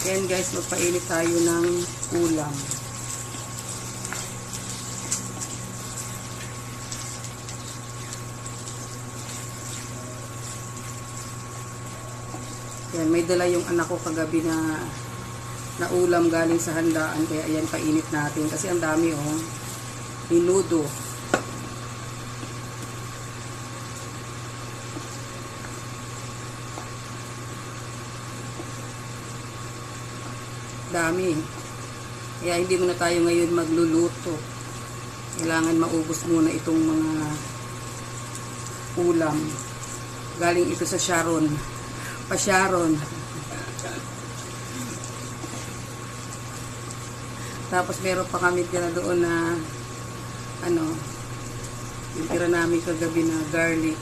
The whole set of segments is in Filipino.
Ayan guys, magpainit tayo ng ulam. Yan, may dala yung anak ko kagabi na na ulam galing sa handaan. Kaya ayan, painit natin. Kasi ang dami oh. Niludo. Dami. Kaya hindi muna tayo ngayon magluluto. Kailangan maubos muna itong mga ulam. Galing ito sa Sharon. Pa Sharon. Tapos meron pa kami tira doon na ano, yung tira namin kagabi na garlic.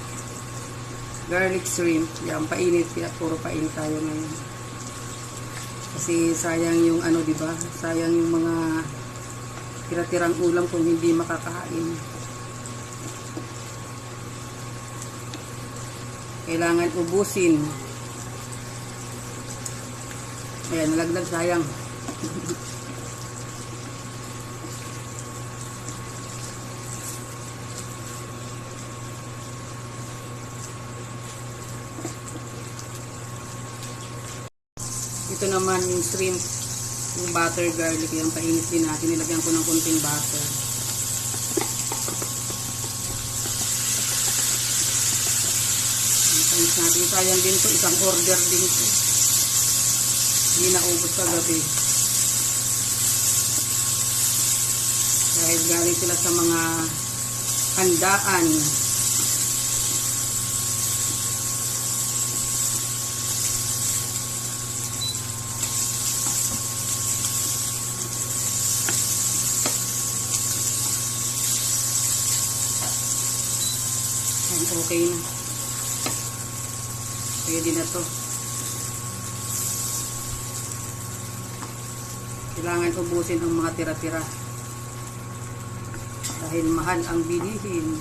Garlic shrimp. Yan, painit. Puro painit tayo ngayon. Kasi sayang yung ano, di ba? Sayang yung mga tira-tirang ulam kung hindi makakain. Kailangan ubusin. Ayan, nalaglag sayang. Ito naman yung shrimp, yung butter garlic, yung painit din natin. Nilagyan ko ng konting butter. Painit natin. Sayang din to, isang order din to. Hindi naubos kagabi. Dahil galing sila sa mga handaan. Okay na. Pwede na to. Kailangan ubusin ang mga tira-tira. Dahil mahal ang bilihin.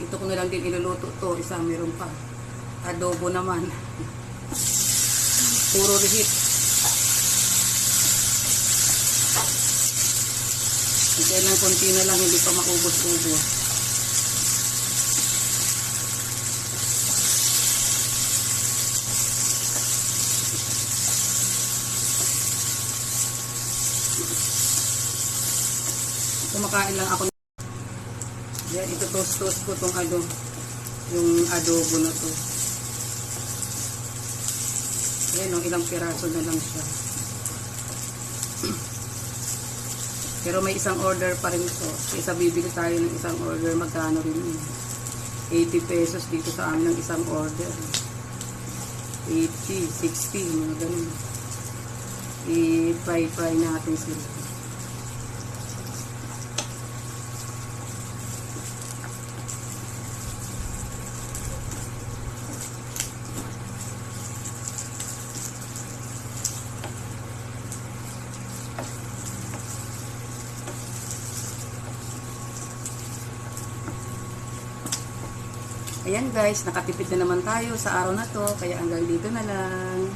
Ito ko na din iluluto to. Isa meron pa. Adobo naman. Puro rehit. Kaya lang konti na lang, hindi pa maubos-ubos. Kumakain lang ako. Yan, ito toast-toast ko tong ano, yung adobo na to. Yan, oh, ilang piraso na lang siya. Pero may isang order pa rin ito. Isa bibili tayo ng isang order. Magkano rin yun? 80 pesos dito sa amin ng isang order. 80, 60, mga ganun. I-fry-fry natin sila. Ayan guys, nakatipid na naman tayo sa araw na to. Kaya hanggang dito na lang.